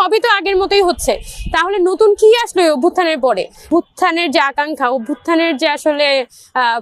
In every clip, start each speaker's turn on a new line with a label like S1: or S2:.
S1: সবই তো আগের মতোই হচ্ছে। তাহলে নতুন কি আসলো অভ্যুত্থানের পরে? অভ্যুত্থানের যে আকাঙ্ক্ষা, অভ্যুত্থানের যে আসলে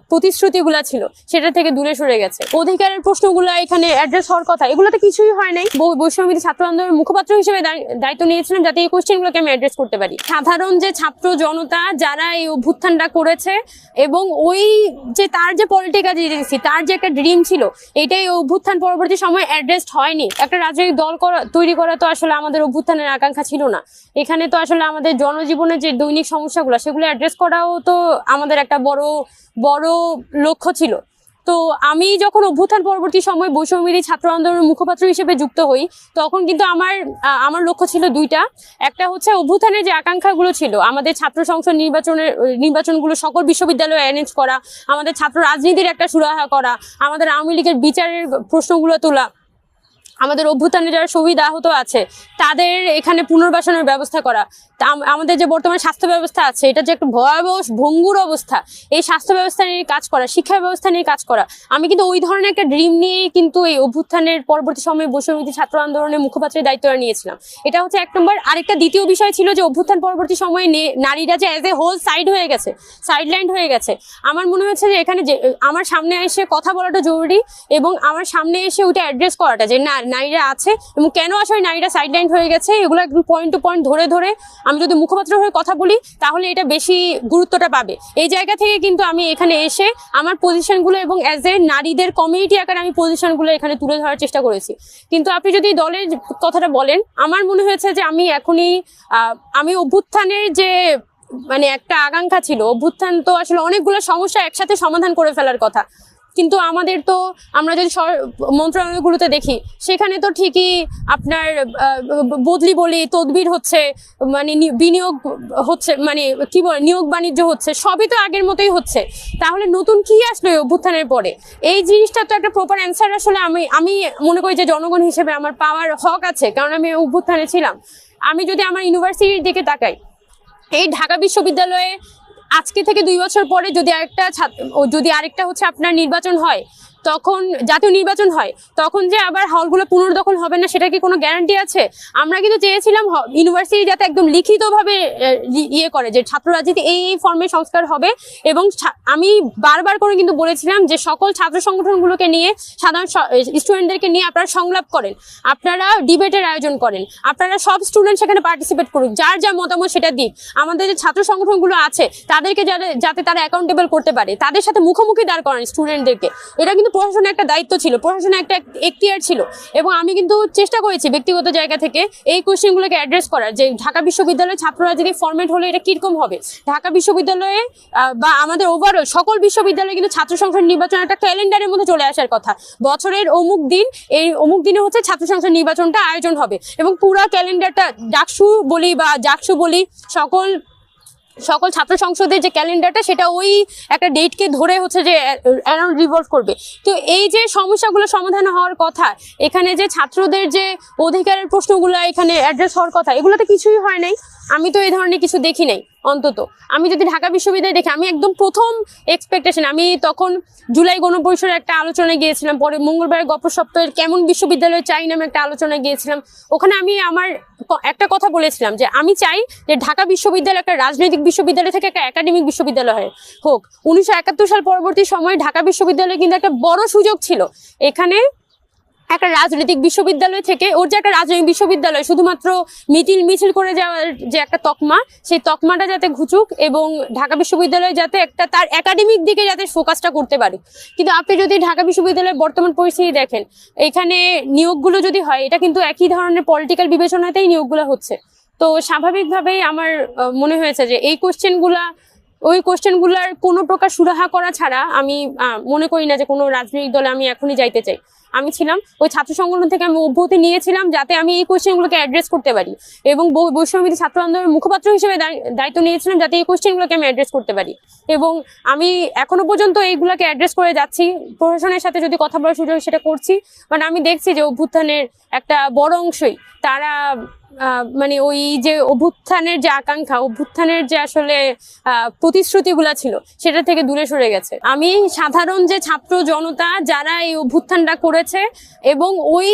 S1: প্রতিশ্রুতিগুলা ছিল, সেটা থেকে দূরে সরে গেছে। অধিকারের প্রশ্নগুলো এখানে অ্যাড্রেস হওয়ার কথা, এগুলো তো কিছুই হয় নাই। বৈ- বৈষম্যবিধি ছাত্র আন্দোলনের মুখপাত্র হিসেবে দায়- দায়িত্ব নিয়েছিলাম যাতে এই কোশ্চেনগুলোকে আমি অ্যাড্রেস করতে পারি। সাধারণ যে ছাত্র জনতা, যারা এই অভ্যুত্থানটা করেছে এবং ওই যে তার যে পলিটিক্যাল এজেন্সি তার যে একটা ড্রিম ছিল, এটাই অভ্যুত্থান পরবর্তী সময় অ্যাড্রেসড হয়নি। একটা রাজনৈতিক দল করা, তৈরি করা তো আসলে আমাদের অভ্যুত্থানের আকাঙ্ক্ষা ছিল না। এখানে তো আসলে আমাদের জনজীবনের যে দৈনিক সমস্যাগুলো, সেগুলো অ্যাড্রেস করাও তো আমাদের একটা বড় বড় লক্ষ্য ছিল। তো আমি যখন অভ্যুত্থান পরবর্তী সময় বৈষম্যবিধি ছাত্র আন্দোলনের মুখপাত্র হিসেবে যুক্ত হই, তখন কিন্তু আমার আমার লক্ষ্য ছিল দুইটা। একটা হচ্ছে অভ্যুত্থানের যে আকাঙ্ক্ষাগুলো ছিল, আমাদের ছাত্র সংসদ নির্বাচনের নির্বাচনগুলো সকল বিশ্ববিদ্যালয়ে অ্যারেঞ্জ করা, আমাদের ছাত্র রাজনীতির একটা সুরাহা করা, আমাদের আওয়ামী লীগের বিচারের প্রশ্নগুলো তোলা আমাদের অভ্যুত্থানে যারা শহীদ আহত আছে, তাদের এখানে পুনর্বাসনের ব্যবস্থা করা। তা আমাদের যে বর্তমান স্বাস্থ্য ব্যবস্থা আছে, এটা যে একটা ভয়াবহ ভঙ্গুর অবস্থা, এই স্বাস্থ্য ব্যবস্থা নিয়ে কাজ করা, শিক্ষা ব্যবস্থা নিয়ে কাজ করা। আমি কিন্তু ওই ধরনের একটা ড্রিম নিয়ে কিন্তু এই অভ্যুত্থানের পরবর্তী সময়ে বৈষম্যবিধি ছাত্র আন্দোলনের মুখপাত্রের দায়িত্বটা নিয়েছিলাম এটা হচ্ছে এক নম্বর। আরেকটা দ্বিতীয় বিষয় ছিল যে অভ্যুত্থান পরবর্তী সময়ে নারীরা যে অ্যাজ এ হোল সাইড হয়ে গেছে সাইডলাইন হয়ে গেছে। আমার মনে হচ্ছে যে এখানে যে, আমার সামনে এসে কথা বলাটা জরুরি এবং আমার সামনে এসে ওটা অ্যাড্রেস করাটা যে, না নারীরা আছে এবং কেন আসলে নারীরা সাইডলাইন হয়ে গেছে, এগুলো একদম পয়েন্ট টু পয়েন্ট ধরে ধরে আমি যদি মুখপাত্র হয়ে কথা বলি, তাহলে এটা বেশি গুরুত্বটা পাবে। এই জায়গা থেকে কিন্তু আমি এখানে এসে আমার পজিশনগুলো এবং অ্যাজ এ নারীদের কমিউনিটি আকারে আমি পজিশনগুলো এখানে তুলে ধরার চেষ্টা করেছি। কিন্তু আপনি যদি দলের কথাটা বলেন, আমার মনে হয়েছে যে আমি এখনই আমি অভ্যুত্থানের যে মানে একটা আকাঙ্ক্ষা ছিল, অভ্যুত্থান তো আসলে অনেকগুলো সমস্যা একসাথে সমাধান করে ফেলার কথা। কিন্তু আমাদের তো, আমরা যদি মন্ত্রণালয়গুলোতে দেখি, সেখানে তো ঠিকই আপনার বদলি বলি, তদবির হচ্ছে মানে বিনিয়োগ হচ্ছে মানে কি বলে, নিয়োগ বাণিজ্য হচ্ছে, সবই তো আগের মতোই হচ্ছে। তাহলে নতুন কি আসলো অভ্যুত্থানের পরে? এই জিনিসটা তো একটা প্রপার অ্যান্সার আসলে আমি আমি মনে করি যে জনগণ হিসেবে আমার পাওয়ার হক আছে, কারণ আমি অভ্যুত্থানে ছিলাম। আমি যদি আমার ইউনিভার্সিটির দিকে তাকাই, এই ঢাকা বিশ্ববিদ্যালয়ে আজকে থেকে দুই বছর পরে যদি আরেকটা যদি আরেকটা হচ্ছে আপনার নির্বাচন হয় তখন জাতীয় নির্বাচন হয়, তখন যে আবার হলগুলো পুনর্দখল হবে না, সেটা কি কোনো গ্যারান্টি আছে? আমরা কিন্তু চেয়েছিলাম ইউনিভার্সিটি যাতে একদম লিখিতভাবে ইয়ে করে যে ছাত্র রাজনীতি এই এই ফর্মে সংস্কার হবে এবং আমি বারবার করে কিন্তু বলেছিলাম যে সকল ছাত্র সংগঠনগুলোকে নিয়ে, সাধারণ স্টুডেন্টদেরকে নিয়ে আপনারা সংলাপ করেন, আপনারা ডিবেটের আয়োজন করেন, আপনারা সব স্টুডেন্ট সেখানে পার্টিসিপেট করুক, যার যা মতামত সেটা দিক। আমাদের যে ছাত্র সংগঠনগুলো আছে, তাদেরকে যাতে তারা অ্যাকাউন্টেবল করতে পারে, তাদের সাথে মুখোমুখি দাঁড় করান স্টুডেন্টদেরকে এটা কিন্তু প্রশাসনের একটা দায়িত্ব ছিল প্রশাসনের একটা এখতিয়ার ছিল এবং আমি কিন্তু চেষ্টা করেছি ব্যক্তিগত জায়গা থেকে এই কোশ্চেনগুলোকে অ্যাড্রেস করার যে ঢাকা বিশ্ববিদ্যালয়ের ছাত্ররা যদি ফরম্যাট হলে এটা কীরকম হবে? ঢাকা বিশ্ববিদ্যালয়ে বা আমাদের ওভারঅল সকল বিশ্ববিদ্যালয়ে কিন্তু ছাত্র সংসদ নির্বাচন একটা ক্যালেন্ডারের মধ্যে চলে আসার কথা। বছরের অমুক দিন, এই অমুক দিনে হচ্ছে ছাত্র সংসদ নির্বাচনটা আয়োজন হবে এবং পুরো ক্যালেন্ডারটা ডাকসু বলি বা জাকসু বলি সকল সকল ছাত্র সংসদের যে ক্যালেন্ডারটা, সেটা ওই একটা ডেটকে ধরে হচ্ছে যে অ্যারাউন্ড রিভলভ করবে। তো এই যে সমস্যাগুলো সমাধান হওয়ার কথা, এখানে যে ছাত্রদের যে অধিকারের প্রশ্নগুলো এখানে অ্যাড্রেস হওয়ার কথা, এগুলোতে কিছুই হয় নাই। আমি তো এই ধরনের কিছু দেখি নাই। অন্তত। আমি যদি ঢাকা বিশ্ববিদ্যালয় দেখি, আমি একদম প্রথম এক্সপেকটেশন আমি তখন জুলাই গণপরিষদের একটা আলোচনায় গিয়েছিলাম, পরে মঙ্গলবার গপ সপ্তাহের কেমন বিশ্ববিদ্যালয় চাই নামে একটা আলোচনায় গিয়েছিলাম। ওখানে আমি আমার একটা কথা বলেছিলাম যে, আমি চাই যে ঢাকা বিশ্ববিদ্যালয় একটা রাজনৈতিক বিশ্ববিদ্যালয় থেকে একটা একাডেমিক বিশ্ববিদ্যালয় হয়। হোক, উনিশশো একাত্তর সাল পরবর্তী সময়ে ঢাকা বিশ্ববিদ্যালয় কিন্তু একটা বড় সুযোগ ছিল। এখানে একটা রাজনৈতিক বিশ্ববিদ্যালয় থেকে, ওর যে একটা রাজনৈতিক বিশ্ববিদ্যালয়, শুধুমাত্র মিছিল মিছিল করে যাওয়ার যে একটা তকমা, সেই তকমাটা যাতে ঘুচুক এবং ঢাকা বিশ্ববিদ্যালয় যাতে একটা তার একাডেমিক দিকে যাতে ফোকাসটা করতে পারে। কিন্তু আপনি যদি ঢাকা বিশ্ববিদ্যালয়ের বর্তমান পরিস্থিতি দেখেন, এখানে নিয়োগগুলো যদি হয়, এটা কিন্তু একই ধরনের পলিটিক্যাল বিবেচনাতেই নিয়োগগুলো হচ্ছে। তো স্বাভাবিকভাবেই আমার মনে হয়েছে যে এই কোশ্চেনগুলা ওই কোশ্চেনগুলার কোনো প্রকার সুরাহা করা ছাড়া আমি মনে করি না যে কোনো রাজনৈতিক দলে আমি এখনই যাইতে চাই। আমি ছিলাম, ওই ছাত্র সংগঠন থেকে আমি অব্যাহতি নিয়েছিলাম যাতে আমি এই কোশ্চেনগুলোকে অ্যাড্রেস করতে পারি। এবং বৈষম্যবিধি ছাত্র আন্দোলনের মুখপাত্র হিসেবে দায়- দায়িত্ব নিয়েছিলাম যাতে এই কোশ্চেনগুলোকে আমি অ্যাড্রেস করতে পারি। এবং আমি এখনও পর্যন্ত এইগুলোকে অ্যাড্রেস করে যাচ্ছি। প্রশাসনের সাথে যদি কথা বলার সুযোগ সেটা করছি। মানে আমি দেখছি যে অভ্যুত্থানের একটা বড় অংশই। তারা মানে ওই যে অভ্যুত্থানের যে আকাঙ্ক্ষা, অভ্যুত্থানের যে আসলে প্রতিশ্রুতিগুলা ছিল, সেটা থেকে দূরে সরে গেছে। আমি সাধারণ যে ছাত্র জনতা, যারা এই অভ্যুত্থানটা করে করেছে এবং ওই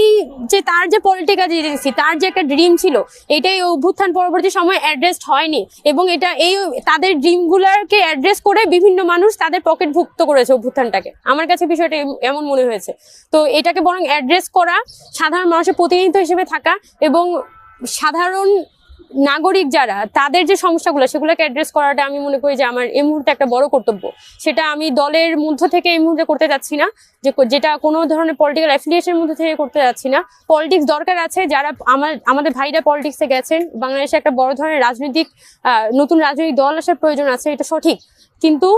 S1: যে তার যে পলিটিক্যাল এজেন্সি তার যে একটা ড্রিম ছিল, এটাই অভ্যুত্থান পরবর্তী সময় অ্যাড্রেস হয়নি এবং এটা এই তাদের ড্রিমগুলোকে অ্যাড্রেস করে বিভিন্ন মানুষ তাদের পকেট ভুক্ত করেছে অভ্যুত্থানটাকে। আমার কাছে বিষয়টা এমন মনে হয়েছে। তো এটাকে বরং অ্যাড্রেস করা, সাধারণ মানুষের প্রতিনিধিত্ব হিসেবে থাকা এবং সাধারণ নাগরিক যারা, তাদের যে সমস্যাগুলো, সেগুলোকে অ্যাড্রেস করাটা আমি মনে করি যে আমার এই মুহূর্তে একটা বড় কর্তব্য। সেটা আমি দলের মধ্য থেকে এই মুহূর্তে করতে যাচ্ছি না। যে যেটা কোনো ধরনের পলিটিক্যাল অ্যাফিলিয়েশনের মধ্যে থেকে করতে যাচ্ছি না। পলিটিক্স দরকার আছে, যারা আমার, আমাদের ভাইরা পলিটিক্সে গেছেন। বাংলাদেশে একটা বড় ধরনের রাজনৈতিক নতুন রাজনৈতিক দল আসার প্রয়োজন আছে, এটা সঠিক। কিন্তু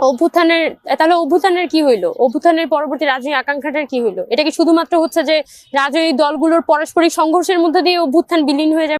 S1: অভ্যুত্থানের, তাহলে অভ্যুত্থানের কি হইল? অভ্যুত্থানের পরবর্তী রাজনৈতিক আকাঙ্ক্ষাটার কি হইল? এটা কি শুধুমাত্র হচ্ছে যে রাজনৈতিক দলগুলোর পারস্পরিক সংঘর্ষের মধ্যে দিয়ে অভ্যুত্থান বিলীন হয়ে যাবে?